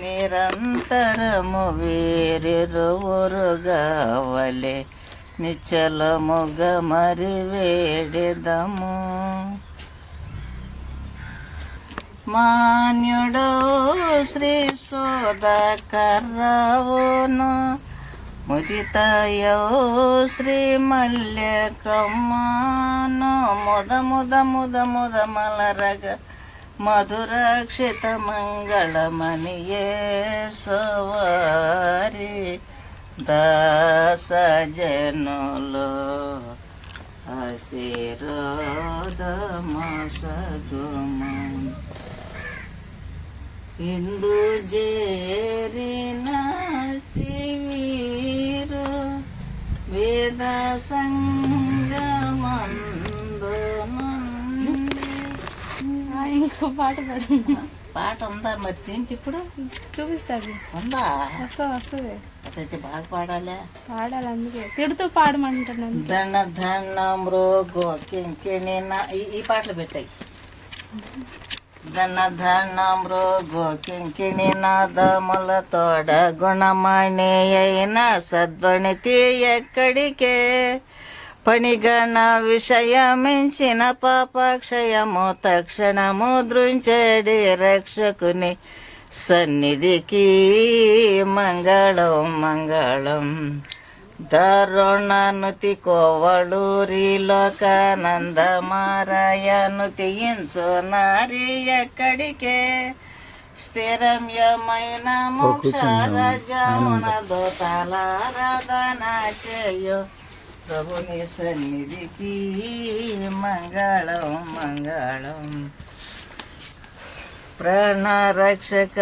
నిరంతరము వేరెరువురుగావలే నిచ్చలముగ మరి వేడెదము. మాన్యుడో శ్రీ సోదకర్రవును ముదితయో శ్రీ మల్యకమ్మాను. ముద ముద ముద ముద మలరగ మధురక్షిత మంగళమణియే సవారి దాస జనులు ఆశీర్వాదమసగుము. ఇందు చేరిన వీరు వేద సంగ ఇంకో పాట పాడు. పాట ఉందా మరి తింటి ఇప్పుడు? చూపిస్తాడు ఉందా? వస్తుంది వస్తుంది. అదైతే బాగా పాడాలే. పాడాలి అందుకే. తిడుతూ పాడమంటున్నాను ధన ధన మృగో కింకిణి ఈ పాటలు పెట్టాయి. ధన ధన మృగో కింకిణి నాదముల తోడ గుణమణి అయిన సద్వణితి ఎక్కడికే? పణిగణ విషయమించిన పాపక్షయము తక్షణము దృంచడి రక్షకుని సన్నిధికి మంగళం మంగళం. దారుణనుతి కోవళూరి లోకానంద మారాయనుతి ఇంచు నారి ఎక్కడికే స్థిరమ్యమైన మోక్షరజమున దోతాలారాధన చేయు. ప్రభుని సన్నిధికి మంగళం మంగళం. ప్రాణరక్షక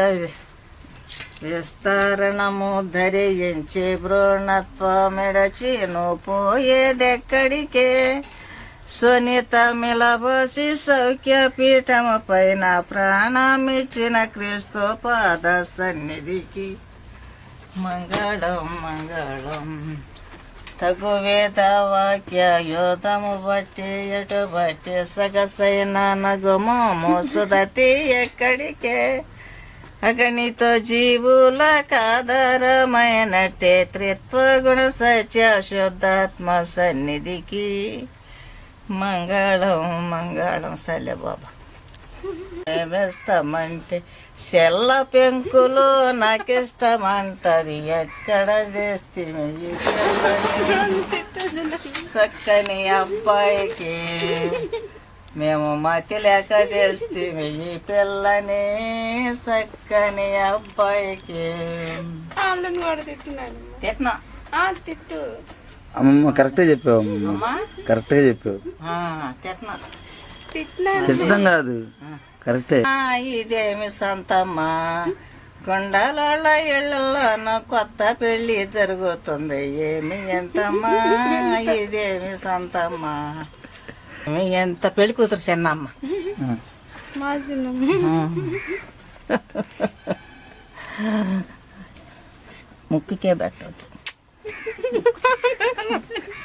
విస్తరణము ధరించి భ్రూణత్వమిడచిను పోయేదెక్కడికే? సునీత మిలబోసి సౌఖ్య పీఠము పైన ప్రాణమిచ్చిన క్రీస్తు పాద సన్నిధికి. మంగళం మంగళం. తగు వేద వాక్య యోధము బట్టి ఎటు బట్టి సగసైన నగుము సుదతి ఎక్కడికే? అగణిత జీవుల కాదరమైనట్టే త్రిత్వ గుణ సత్య శుద్ధాత్మ సన్నిధికి. మంగళం మంగళం సలే బాబా. మేమిస్తామంటే సెల్ల పెంకులు నాకిష్టమంటది. ఎక్కడ చేస్తే చక్కని అబ్బాయికి మేము మతి లేక చేస్తే ఈ పిల్లని చక్కని అబ్బాయికి. తిట్టు. అమ్మమ్మ కరెక్ట్గా చెప్పావు అమ్మమ్మ. కరెక్ట్గా చెప్పావు. తిట్టినా. తిట్టడం కాదు. కరెక్టే. ఆ, ఇదేమి సంతమ్మా? కొండల ఇళ్ళలోనూ కొత్త పెళ్ళి జరుగుతుంది. ఏమి ఎంతమ్మా? ఇదేమి సంతమ్మా? ఎంత పెళ్ళి కూతురు చిన్నమ్మ? ఆ. మా చిన్న ముక్కుకే పెట్టదు